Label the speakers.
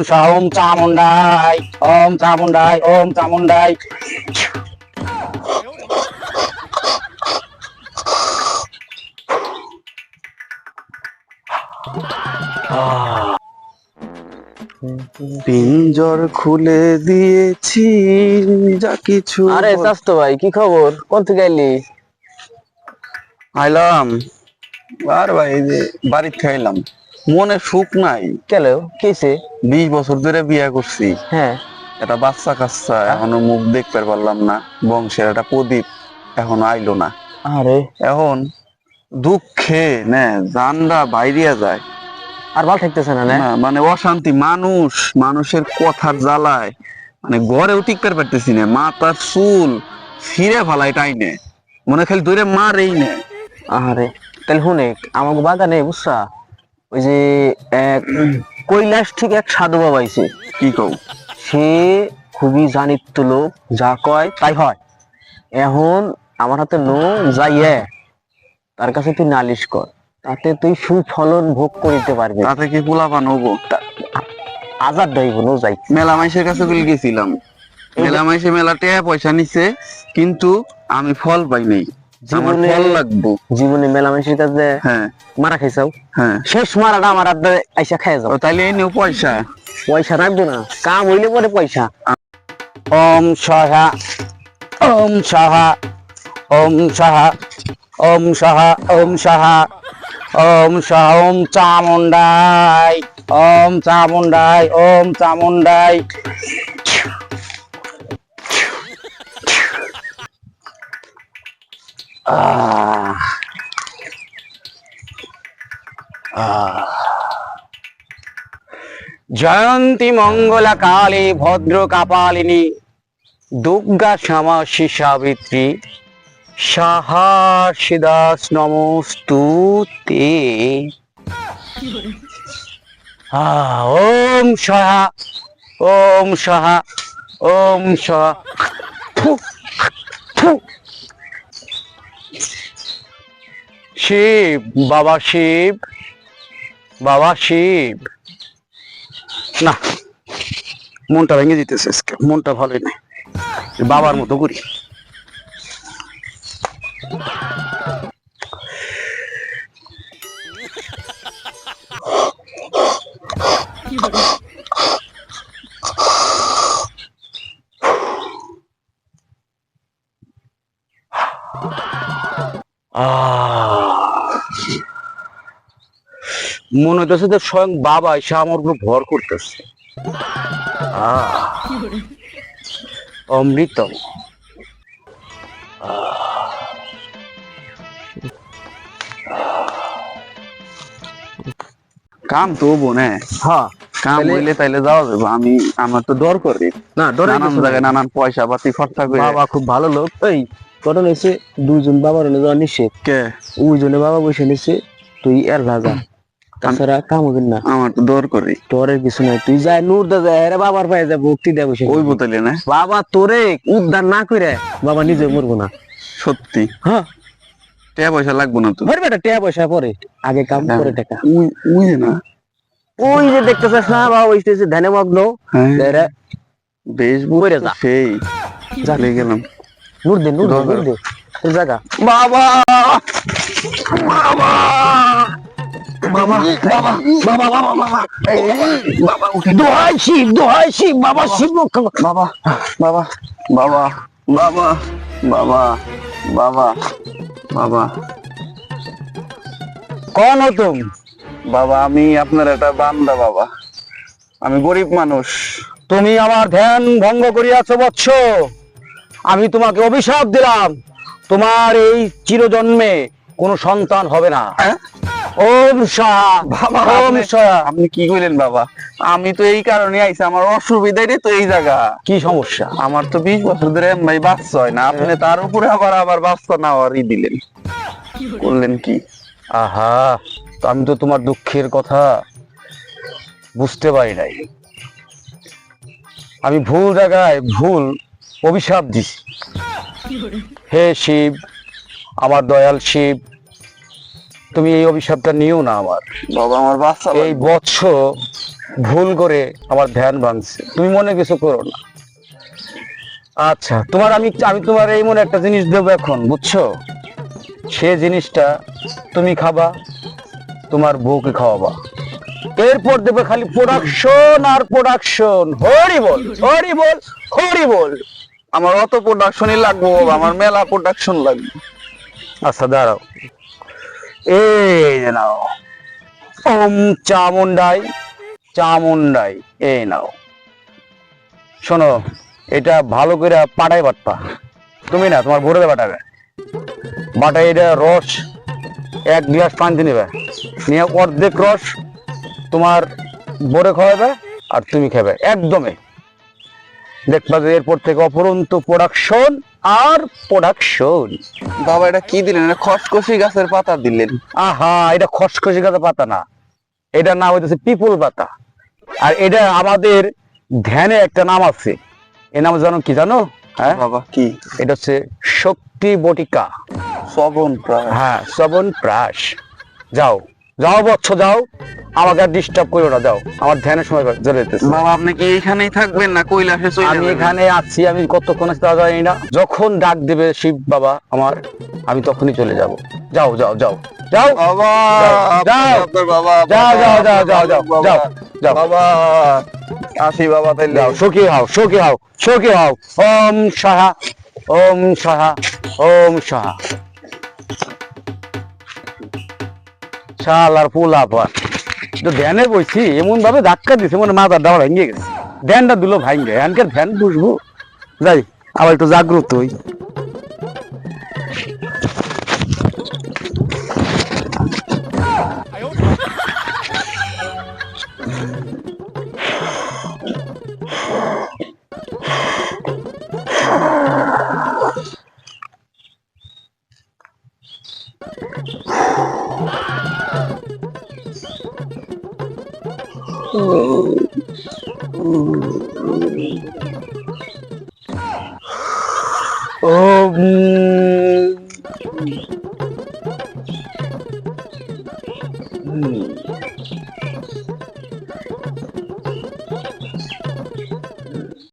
Speaker 1: ওম চামুন্ডাই ওম চামুন্ডাই ওম চামুন্ডাই
Speaker 2: পিঞ্জর খুলে দিয়েছি যা কিছু
Speaker 1: আরে চাস্তো ভাই কি খবর? কোন থেকে আইলি?
Speaker 2: আইলাম। আর ভাই বাড়িতে খাইলাম মনে সুখ নাই।
Speaker 1: কেন কেছে?
Speaker 2: বিশ বছর ধরে বিয়ে করছি।
Speaker 1: হ্যাঁ।
Speaker 2: একটা বাচ্চা কাচ্চা এখনও মুখ দেখতে পারলাম না। বংশের একটা প্রদীপ এখনও আইলো না।
Speaker 1: আরে।
Speaker 2: এখন দুঃখে না জানরা বাইরিয়া যায়।
Speaker 1: আর ভালো থাকতেছে না না?
Speaker 2: না, মানে অশান্তি মানুষ মানুষের কথার জ্বালায়। মানে ঘরেও টিকতে পারতেছি না মাথার চুল ফিরে ফেলায় টাইনে। মনে খালি ধরে মারেই নে।
Speaker 1: আরে তাহলে শুনে আমাকে বাগানে বুঝছা ওই যে এক কৈলাস ঠিক এক সাধু বাবা আইছে।
Speaker 2: কি কও?
Speaker 1: সে খুবই জানিত লোক যা কয় তাই হয়। এখন আমার হাতে নো যাইয়ে তার কাছে তুই নালিশ কর তাতে তুই সুফলন ভোগ করিতে পারবি।
Speaker 2: তাতে কি পোলাপান হব?
Speaker 1: আজাদ দইব নো যাই।
Speaker 2: মেলা মাইসের কাছে বলে গেছিলাম। মেলা মাইসে মেলা টাকা পয়সা নিছে কিন্তু আমি ফল পাই নাই।
Speaker 1: জীবনে-
Speaker 2: লাগবো।
Speaker 1: জীবনে মেলা মানুষের কাছে
Speaker 2: হ্যাঁ।
Speaker 1: মারা খাইছাও?
Speaker 2: হ্যাঁ।
Speaker 1: শেষ মারাটা আমার হাতে আইসা খাই যাও।
Speaker 2: তাইলে নেও পয়সা।
Speaker 1: পয়সা রাখব না। কাম হইলে পরে পয়সা। ওম সহা ওম সহা ওম সহা ওম সহা ওম সহা ওম সহা ওম চামুন্ডাই ওম চামুন্ডাই ওম চামুন্ডাই আহ। জয়ন্তী মঙ্গলা কালী ভদ্র কাপালিনী দুর্গা শ্যামা শিশাবৃত্রী সাহাসিদাস নমস্তুতে ওম সহা ওম সহা ওম সহা ফু, ফু। শিব, বাবা শিব বাবা শিব। না, মনটা ভেঙে দিতেছে মনটা ভালোই নেই। বাবার মতো করি। আহ মনে হইতেছে যে স্বয়ং বাবা এসে আমার উপর ভর করতেছে। আহ, অমৃতম
Speaker 2: কাম তো হব না।
Speaker 1: হ্যাঁ।
Speaker 2: কাম হইলে তাইলে যাওয়া যাবে আমি আমার তো দর করি।
Speaker 1: না ডরে
Speaker 2: নানান জায়গায় নানান পয়সা পাতি খরচা করে
Speaker 1: বাবা খুব ভালো লোক। এই ঘটনা হচ্ছে দুইজন বাবার যাওয়া নিষেধ। ওইজনে বাবা বসে নিছে তুই এর রাজা। তাছাড়া কাম হবে না।
Speaker 2: আমার তো দর করি।
Speaker 1: তোরের কিছু নাই। তুই যাই নূর দা যায় এরা বাবার পায়ে যা ভক্তি দেয় বসে
Speaker 2: ওই বোতলে না?
Speaker 1: বাবা তোরে উদ্ধার না করে বাবা নিজে মরবো না।
Speaker 2: সত্যি?
Speaker 1: হ্যাঁ।
Speaker 2: টাকা পয়সা লাগবো না তো
Speaker 1: মরবে টাকা পয়সা পরে। আগে কাম করে টাকা।
Speaker 2: উই উই না?
Speaker 1: ওই যে দেখতেছিস না বাবা বসতেছে ধ্যানে মগ্ন।
Speaker 2: হ্যাঁ। বেশ বুঝে
Speaker 1: যা।
Speaker 2: সেই। চলে গেলাম।
Speaker 1: নূর দে নূর দে নূর দে। তোর জায়গা।
Speaker 2: বাবা! বাবা! বাবা বাবা বাবা বাবা বাবা। বাবা উঠে
Speaker 1: দোহাই শিব দোহাই শিব বাবা শিব
Speaker 2: বাবা বাবা বাবা বাবা বাবা বাবা বাবা।
Speaker 1: কন তুম?
Speaker 2: বাবা আমি আপনার একটা বান্দা বাবা। আমি গরিব মানুষ।
Speaker 1: তুমি আমার ধ্যান ভঙ্গ করিয়াছ বৎস। আমি তোমাকে অভিশাপ দিলাম। তোমার এই চিরজন্মে কোনো সন্তান হবে না।
Speaker 2: হ্যাঁ?
Speaker 1: ওম সাহা।
Speaker 2: বাবা
Speaker 1: ওম
Speaker 2: আপনি-
Speaker 1: সাহা।
Speaker 2: আপনি কি কইলেন বাবা? আমি তো এই কারণে আইছি আমার অসুবিধাই তো এই জায়গা।
Speaker 1: কি সমস্যা?
Speaker 2: আমার তো বিশ বছর ধরে ভাই বাচ্চা হয় না আপনি তার উপরে আবার আবার বাচ্চা নেওয়ারই দিলেন। করলেন কি?
Speaker 1: আহা আমি তো তোমার দুঃখের কথা বুঝতে পারি নাই। আমি ভুল জায়গায় ভুল অভিশাপ দিছি হে শিব আমার দয়াল শিব তুমি এই অভিশাপটা নিও না আমার।
Speaker 2: বাবা আমার বাচ্চা
Speaker 1: এই বৎস ভুল করে আমার ধ্যান ভাঙছে। তুমি মনে কিছু করো না। আচ্ছা তোমার আমি আমি তোমার এই মনে একটা জিনিস দেবো এখন বুঝছ? সে জিনিসটা তুমি খাবা তোমার বউকে খাওয়াবা। এরপর দেবে খালি প্রোডাকশন আর প্রোডাকশন হরি বল হরি বল হরি বল।
Speaker 2: আমার অত প্রোডাকশনই লাগবো, আমার মেলা প্রোডাকশন লাগবে।
Speaker 1: আচ্ছা দাঁড়াও। এই নাও। ওম চামুন্ডাই চামুন্ডাই এই নাও। শোনো, এটা ভালো করে পাটাই বাটপা তুমি না, তোমার ভরে বাটাবে বাটাই এটা রস, এক গ্লাস পানিতে নেবে। নিয়ে অর্ধেক রস তোমার বরে খাওয়াবে আর তুমি খাবে, একদমই। দেখবা যে এরপর থেকে অপরন্ত প্রোডাকশন আর প্রোডাকশন
Speaker 2: বাবা এটা কি দিলেন? এটা খসখসি গাছের পাতা দিলেন।
Speaker 1: আহা এটা খসখসি গাছের পাতা না। এটা নাম হইতেছে পিপুল পাতা। আর এটা আমাদের ধ্যানে একটা নাম আছে। এ নাম জানো কি জানো? হ্যাঁ?
Speaker 2: বাবা কি?
Speaker 1: এটা হচ্ছে শক্তি বটিকা।
Speaker 2: শ্রবণ প্রায়
Speaker 1: হ্যাঁ শ্রবণ প্রাস। যাও। যাও বচ্চ যাও। আমাকে আর ডিস্টার্ব করো না যাও। আমার ধ্যানের সময় চলে যেতেছে।
Speaker 2: বাবা আপনি কি এইখানেই থাকবেন না কৈলাসে চলে
Speaker 1: আমি এখানে আছি আমি কতক্ষণ আছি তা জানি না। যখন ডাক দেবে শিব বাবা আমার আমি তখনই চলে যাব। যাও যাও যাও। যাও।
Speaker 2: বাবা
Speaker 1: যাও,
Speaker 2: বাবা
Speaker 1: যাও, যাও, যাও, যাও, যাও, যাও।
Speaker 2: বাবা আসি বাবা
Speaker 1: যাও সুখী হও সুখী হও সুখী হও। ওম সাহা ওম সাহা ওম সাহা। শালার পোলা পা তো ধ্যানে বইছি এমন ভাবে ধাক্কা দিছে, মনে মাথা দাওয়া ভেঙে গেছে। ধ্যানটা দিল ভাঙ্গে এনকে ধ্যান বুঝব। যাই, আবার একটু জাগ্রত হই। ওম